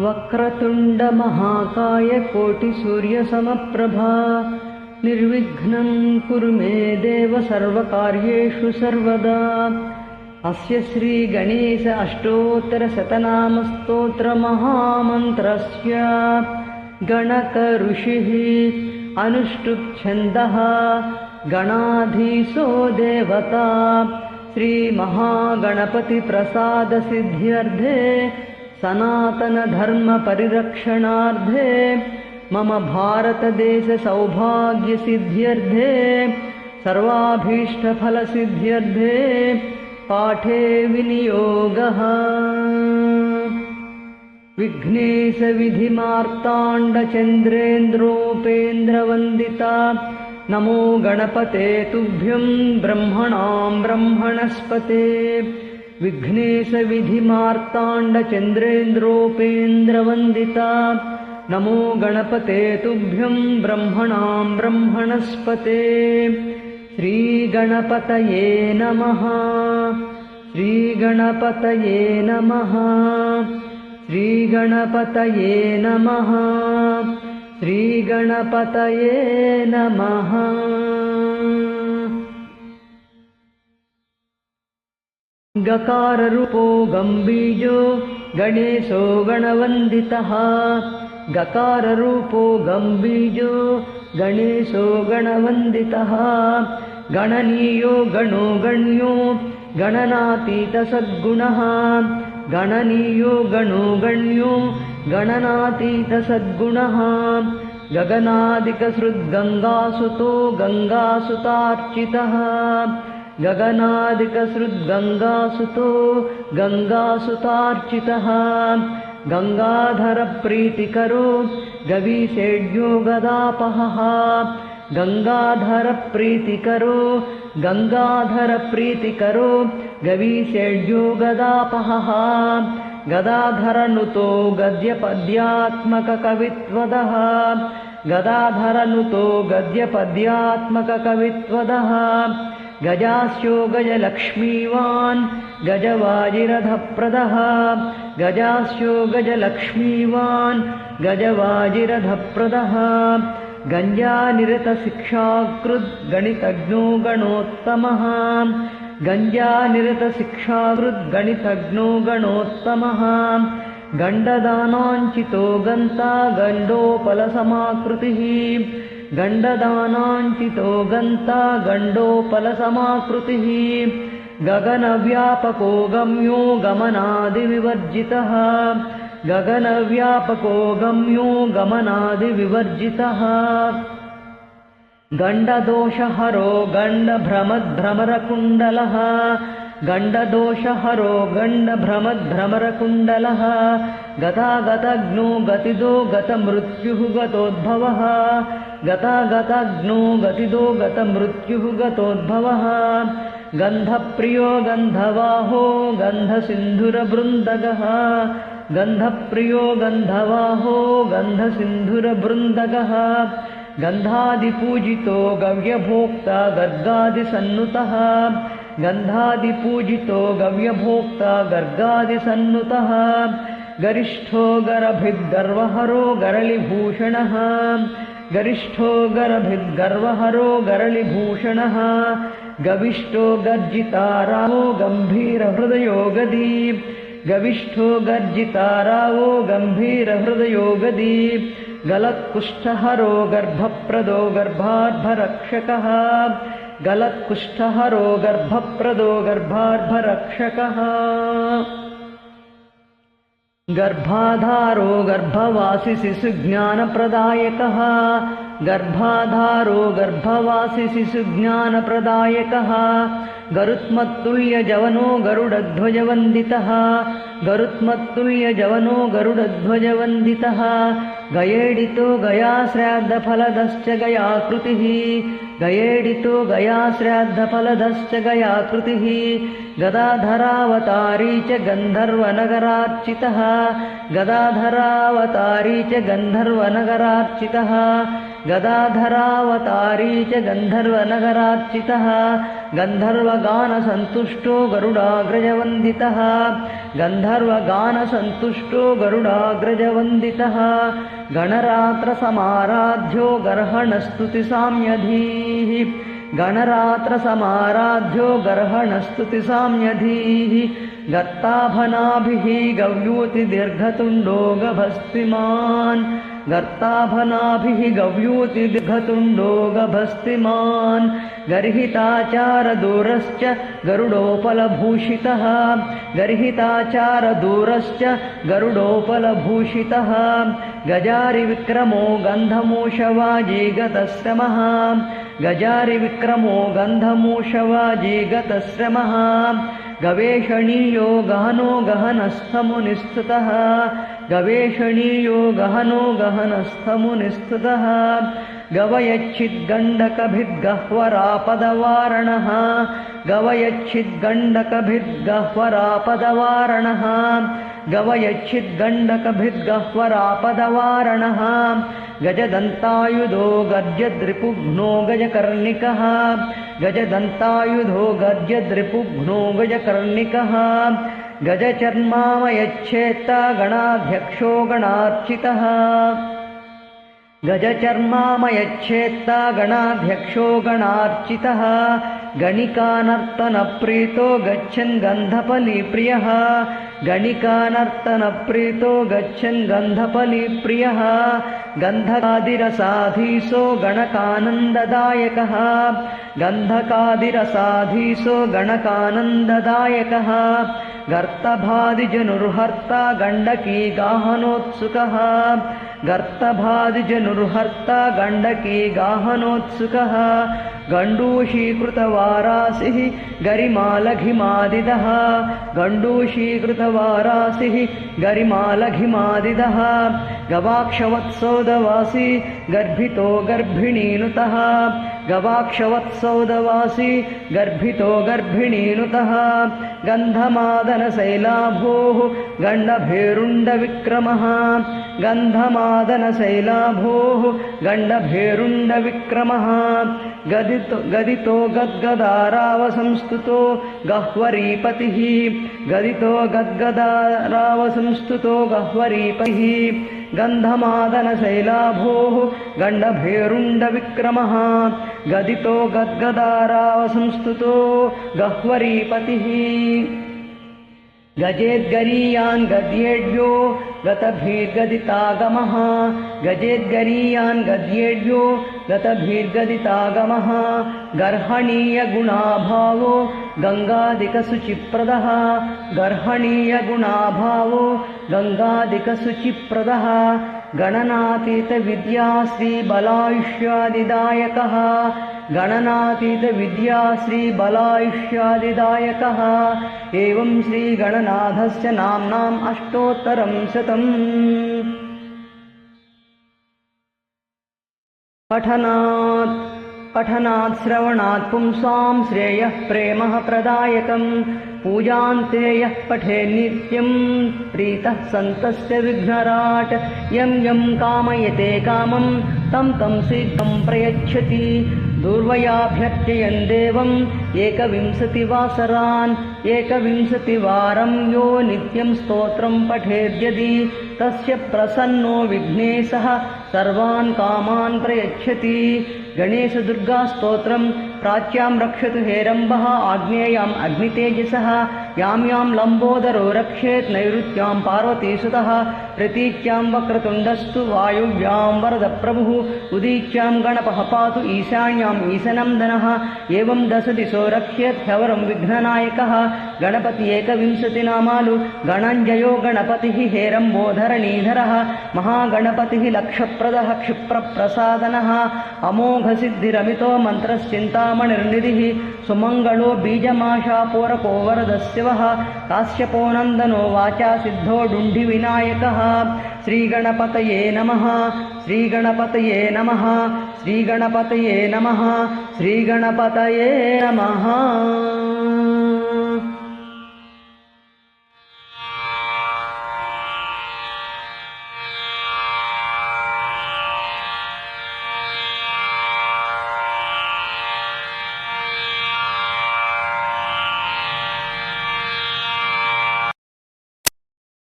वक्रतुण्डमहाकाय कोटिसूर्यसमप्रभा निर्विघ्नम् कुरु मे देव सर्वकार्येषु सर्वदा। अस्य श्रीगणेश अष्टोत्तरशतनामस्तोत्रमहामन्त्रस्य गणकऋषिः अनुष्टुप्छन्दः गणाधीशो देवता। श्रीमहागणपतिप्रसादसिद्ध्यर्थे सनातनधर्मपरिरक्षणार्थे मम भारतदेशसौभाग्यसिद्ध्यर्थे सर्वाभीष्टफलसिद्ध्यर्थे पाठे विनियोगः। विघ्नेशविधिमार्ताण्डचन्द्रेन्द्रोपेन्द्रवन्दिता। नमो गणपते तुभ्यम् ब्रह्मणाम् ब्रह्मणस्पते विघ्नेशविधिमार्ताण्डचन्द्रेन्द्रोपेन्द्रवन्दिता। नमो गणपते तुभ्यम् ब्रह्मणाम् ब्रह्मणस्पते। श्रीगणपतये नमः। श्रीगणपतये नमः। श्रीगणपतये नमः। श्रीगणपतये नमः गकाररूपो गम्बीजो गणेशो गणवन्दितः। गकाररूपो गम्बीजो गणेशो गणवन्दितः। गणनीयो गणो गण्यो गणनातीतसद्गुणः। गणनीयो गणो गण्यो गणनातीतसद्गुणः। गगनादिकसृद्गङ्गासुतो गङ्गासुतार्चितः गगनादिकसृद्गङ्गासुतो गङ्गासुतार्चितः। गङ्गाधरप्रीतिकरो गवीषेड्यो गदापहः। गङ्गाधरप्रीतिकरो गङ्गाधरप्रीतिकरो गवीषेड्यो गदापहः। गदाधरनुतो गद्यपद्यात्मककवित्वदः। गदाधरनुतो गद्यपद्यात्मककवित्वदः गजास्यो गजलक्ष्मीवान् गजवाजिरथप्रदः। गजास्यो गजलक्ष्मीवान् गजवाजिरथप्रदः। गञ्जानिरतशिक्षाकृद्गणितज्ञो गणोत्तमः। गञ्जानिरतशिक्षाकृद्गणितज्ञो गणोत्तमः। गण्डदानाञ्चितो गन्ता गण्डोपलसमाकृतिः गण्डदानाञ्चितो गन्ता गण्डोपलसमाकृतिः गगनव्यापको गम्यो गमनादिविवर्जितः गगनव्यापको गम्यो गमनादिविवर्जितः। गण्डदोषहरो गण्डभ्रमद्भ्रमरकुण्डलः गण्डदोषहरो गण्डभ्रमद्भ्रमरकुण्डलः गतागतग्नो गतिदो गतमृत्युः गतोद्भवः गतागतग्नो गतिदो गतमृत्युः गतोद्भवः। गन्धप्रियो गन्धवाहो गन्धसिन्धुरबृन्दगः। गन्धप्रियो गन्धवाहो गन्धसिन्धुरबृन्दगः। गन्धादिपूजितो गव्यभोक्ता गर्गादिसन्नुतः। गन्धादिपूजितो गव्यभोक्ता गर्गादिसन्नुतः। गरिष्ठो गरभिद्गर्वहरो गरलिभूषणः गरिष्ठो गरभिद्गर्वहरो गरलिभूषणः गविष्ठो गर्जितारावो गम्भीरहृदयो गदी गविष्ठो गर्जितारावो गम्भीरहृदयो गदी गलत्कुष्ठहरो गर्भप्रदो गर्भार्भरक्षकः गलत्कुष्ठहरो गर्भप्रदो गर्भार्भरक्षकः गर्भाधारो गर्भवासि शिशुज्ञानप्रदायकः गर्भाधारो गर्भवासि शिशुज्ञानप्रदायकः गरुत्मत्तुल्यजवनो गरुडध्वजवन्दितः। गरुत्मत्तुल्यजवनो गरुडध्वजवन्दितः। गयेडितो गयाश्राद्धफलदश्च गयाकृतिः गयेडितो गयाश्राद्धफलदश्च गयाकृतिः गदाधरावतारी च गन्धर्वनगरार्चितः गदाधरावतारी च गन्धर्वनगरार्चितः गदाधरावतारी च गन्धर्वनगरार्चितः गन्धर्वगानसन्तुष्टो गरुडाग्रजवन्दितः गन्धर्वगानसन्तुष्टो गरुडाग्रजवन्दितः गणरात्रसमाराध्यो गर्हणस्तुतिसाम्यधीः गणरात्रसमाराध्यो गर्हणस्तुतिसाम्यधीः गर्ताभनाभिः गव्यूतिदीर्घतुण्डो गभस्तिमान् गर्ताभनाभिः गव्यूतिदीर्घतुण्डो गभस्तिमान् गर्हिताचारदूरश्च गरुडोपलभूषितः गर्हिताचारदूरश्च गरुडोपलभूषितः गजारिविक्रमो गन्धमूषवाजीगतश्रमः गजारिविक्रमो गन्धमूषवाजीगतश्रमः गवेषणीयो गहनो गहनस्थमुनिस्तुतः गवेषणीयो गहनो गहनस्थमुनिस्तुतः गवयच्छिद्गण्डकभिद्गह्वरापदवारणः गवयच्छिद्गण्डकभिद्गह्वरापदवारणः गवयच्छिद्गण्डकभिद्गह्वरापदवारणः गजदन्तायुधो गद्यद्रिपुघ्नो गजकर्णिकः। गजदन्तायुधो गद्यद्रिपुघ्नो गजकर्णिकः गजचर्मामयच्छेत्ता गणाध्यक्षो गणार्चितः। गजचर्मामयच्छेत्ता गणाध्यक्षो गणार्चितः गणिकानर्तनप्रीतो गच्छन् गन्धपलीप्रियः गणिकानर्तनप्रीतो गच्छन् गन्धपलीप्रियः गन्धकादिरसाधीसो गणकानन्ददायकः। गन्धकादिरसाधीसो गणकानन्ददायकः। गर्तभादिजनुर्हर्ता गण्डकी गाहनोत्सुकः गर्तभादिजनुर्हर्ता गण्डकी गाहनोत्सुकः गण्डूषीकृतवारासिः गरिमालघिमादिदः गण्डूषीकृतवारासिः गरिमालघिमादिदः गवाक्षवत्सौदवासी गर्भितो गर्भिणीनुतः गवाक्षवत्सौदवासी गर्भितो गर्भिणीनुतः गन्धमादनशैलाभोः गण्डभेरुण्डविक्रमः गन्धमादनशैलाभोः गण्डभेरुण्डविक्रमः गदितो गदितो गद्गदारावसंस्तुतो गह्वरीपतिः गदितो गद्गदारावसंस्तुतो गह्वरीपतिः गन्धमादनशैलाभोः गण्डभेरुण्डविक्रमः। गदितो गद्गदारावसंस्तुतो गह्वरीपतिः। गजेद्गरीयान् गद्येड्यो गतभिर्गदितागमः। गजेद्गरीयान् गद्येड्यो गतभिर्गदितागमः। गर्हणीयगुणाभावो गङ्गादिकशुचिप्रदः। गर्हणीयगुणाभावो गङ्गादिकशुचिप्रदः गणनातीतविद्याश्रीबलायुष्यादिदायकः गणनातीतविद्याश्रीबलायुष्यादिदायकः। एवं श्रीगणनाथस्य नाम्नाम् अष्टोत्तरं शतम्। पठनात् पठनात् श्रवणात् पुंसां श्रेयः प्रेमः प्रदायकम्। पूजान्ते यः पठे नित्यम्। प्रीतः सन्तस्य विघ्नराट्। यं यं कामयते कामं तं तं शीघ्रं प्रयच्छति। दुर्वयाभ्यर्चयन् देवम्। एकविंशतिवासरान् एकविंशतिवारं यो नित्यं स्तोत्रं पठेद्यदि। तस्य प्रसन्नो विघ्नेशः। सर्वान् कामान् प्रयच्छति गणेशदुर्गास्तोत्रम् प्राच्यां रक्षतु हेरम्बः आग्नेयाम् अग्नितेजसः यां यां लम्बोदरो रक्षेत् नैऋत्यां पार्वतीसुतः प्रतीच्यां वक्रतुण्डस्तु वायुव्यां वरदप्रभुः उदीच्यां गणपः पातु ईशान्याम् ईशनन्दनः एवं दशदिशो रक्ष्येत् ह्यवरं विघ्ननायकः गणपति एकविंशतिनामालु गणञ्जयो गणपतिः हेरम्बोधरणीधरः महागणपतिः लक्षप्रदः क्षिप्रप्रसादनः अमोघसिद्धिरमितो मन्त्रश्चिन्तामणिर्निधिः सुमङ्गलो बीजमाशापूरको वरदस्यवः काश्यपो नन्दनो वाचा सिद्धो डुण्डिविनायकः। श्रीगणपतये नमः श्रीगणपतये नमः श्रीगणपतये नमः श्रीगणपतये नमः